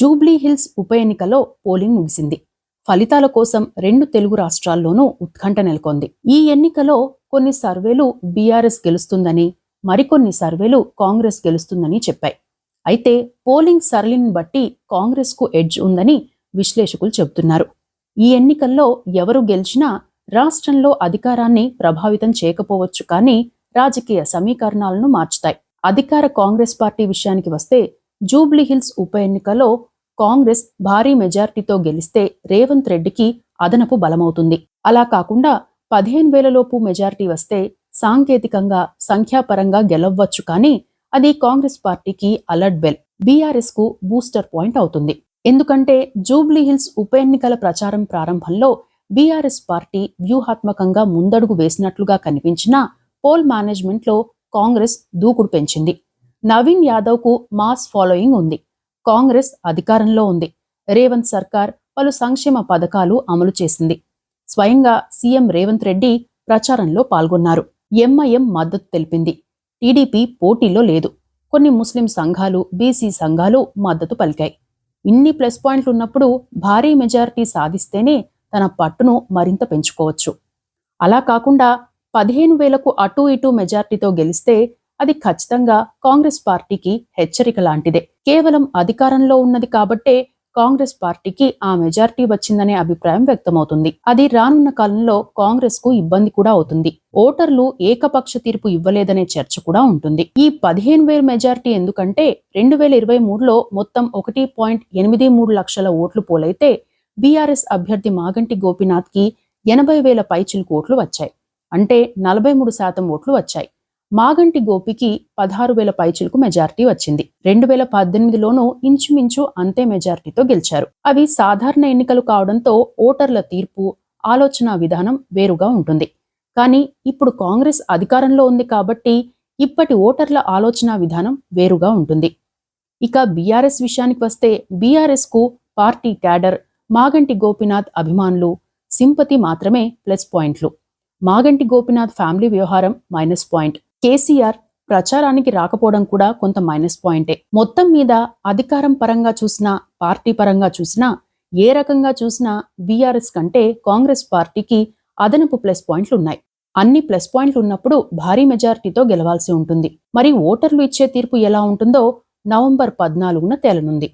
Jubilee hills ఉప ఎన్నికలో polling ముగిసింది. ఫలితాల కోసం రెండు తెలుగు రాష్ట్రాల్లోనూ ఉత్కంఠ నెలకొంది. ఈ ఎన్నికలో కొన్ని సర్వేలు బీఆర్ఎస్ గెలుస్తుందని మరికొన్ని సర్వేలు కాంగ్రెస్ గెలుస్తుందని చెప్పాయి. అయితే పోలింగ్ సరళిని బట్టి కాంగ్రెస్కు ఎడ్జ్ ఉందని విశ్లేషకులు చెబుతున్నారు. ఈ ఎన్నికల్లో ఎవరు గెలిచినా రాష్ట్రంలో అధికారాన్ని ప్రభావితం చేయకపోవచ్చు కానీ రాజకీయ సమీకరణాలను మార్చుతాయి. అధికార కాంగ్రెస్ పార్టీ విషయానికి వస్తే జూబ్లీహిల్స్ ఉప ఎన్నికలో కాంగ్రెస్ భారీ మెజార్టీతో గెలిస్తే రేవంత్ రెడ్డికి అదనపు బలమవుతుంది. అలా కాకుండా పదిహేను వేలలోపు మెజార్టీ వస్తే సాంకేతికంగా సంఖ్యాపరంగా గెలవ్వచ్చు కానీ అది కాంగ్రెస్ పార్టీకి అలర్ట్ బెల్ బీఆర్ఎస్కు బూస్టర్ పాయింట్ అవుతుంది. ఎందుకంటే జూబ్లీహిల్స్ ఉప ఎన్నికల ప్రచారం ప్రారంభంలో బీఆర్ఎస్ పార్టీ వ్యూహాత్మకంగా ముందడుగు వేసినట్లుగా కనిపించినా పోల్ మేనేజ్మెంట్లో కాంగ్రెస్ దూకుడు పెంచింది. నవీన్ యాదవ్కు మాస్ ఫాలోయింగ్ ఉంది. కాంగ్రెస్ అధికారంలో ఉంది. రేవంత్ సర్కార్ పలు సంక్షేమ పథకాలు అమలు చేసింది. స్వయంగా సీఎం రేవంత్ రెడ్డి ప్రచారంలో పాల్గొన్నారు. ఎంఐఎం మద్దతు తెలిపింది. టీడీపీ పోటీలో లేదు. కొన్ని ముస్లిం సంఘాలు బీసీ సంఘాలు మద్దతు పలికాయి. ఇన్ని ప్లస్ పాయింట్లు ఉన్నప్పుడు భారీ మెజారిటీ సాధిస్తేనే తన పట్టును మరింత పెంచుకోవచ్చు. అలా కాకుండా పదిహేను వేలకు అటూ ఇటూ మెజార్టీతో గెలిస్తే అది ఖచ్చితంగా కాంగ్రెస్ పార్టీకి హెచ్చరిక లాంటిదే. కేవలం అధికారంలో ఉన్నది కాబట్టే కాంగ్రెస్ పార్టీకి ఆ మెజార్టీ వచ్చిందనే అభిప్రాయం వ్యక్తమవుతుంది. అది రానున్న కాలంలో కాంగ్రెస్కు ఇబ్బంది కూడా అవుతుంది. ఓటర్లు ఏకపక్ష తీర్పు ఇవ్వలేదనే చర్చ కూడా ఉంటుంది. ఈ పదిహేను వేల మెజార్టీ ఎందుకంటే రెండు వేల ఇరవై మూడులో మొత్తం ఒకటి పాయింట్ ఎనిమిది మూడు లక్షల ఓట్లు పోలైతే బీఆర్ఎస్ అభ్యర్థి మాగంటి గోపీనాథ్కి ఎనభై వేల పైచిలుకు ఓట్లు వచ్చాయి. అంటే నలభై మూడు శాతం ఓట్లు వచ్చాయి. మాగంటి గోపికి పదహారు వేల పైచులకు మెజార్టీ వచ్చింది. రెండు వేల పద్దెనిమిదిలోనూ ఇంచుమించు అంతే మెజార్టీతో గెలిచారు. అవి సాధారణ ఎన్నికలు కావడంతో ఓటర్ల తీర్పు ఆలోచన విధానం వేరుగా ఉంటుంది. కానీ ఇప్పుడు కాంగ్రెస్ అధికారంలో ఉంది కాబట్టి ఇప్పటి ఓటర్ల ఆలోచన విధానం వేరుగా ఉంటుంది. ఇక బీఆర్ఎస్ విషయానికి వస్తే బీఆర్ఎస్కు పార్టీ క్యాడర్ మాగంటి గోపినాథ్ అభిమానులు సింపతి మాత్రమే ప్లస్ పాయింట్లు. మాగంటి గోపినాథ్ ఫ్యామిలీ వ్యవహారం మైనస్ పాయింట్. కేసీఆర్ ప్రచారానికి రాకపోవడం కూడా కొంత మైనస్ పాయింటే. మొత్తం మీద అధికారం పరంగా చూసినా పార్టీ పరంగా చూసినా ఏ రకంగా చూసినా బీఆర్ఎస్ కంటే కాంగ్రెస్ పార్టీకి అదనపు ప్లస్ పాయింట్లు ఉన్నాయి. అన్ని ప్లస్ పాయింట్లు ఉన్నప్పుడు భారీ మెజారిటీతో గెలవాల్సి ఉంటుంది. మరి ఓటర్లు ఇచ్చే తీర్పు ఎలా ఉంటుందో నవంబర్ పద్నాలుగున తేలనుంది.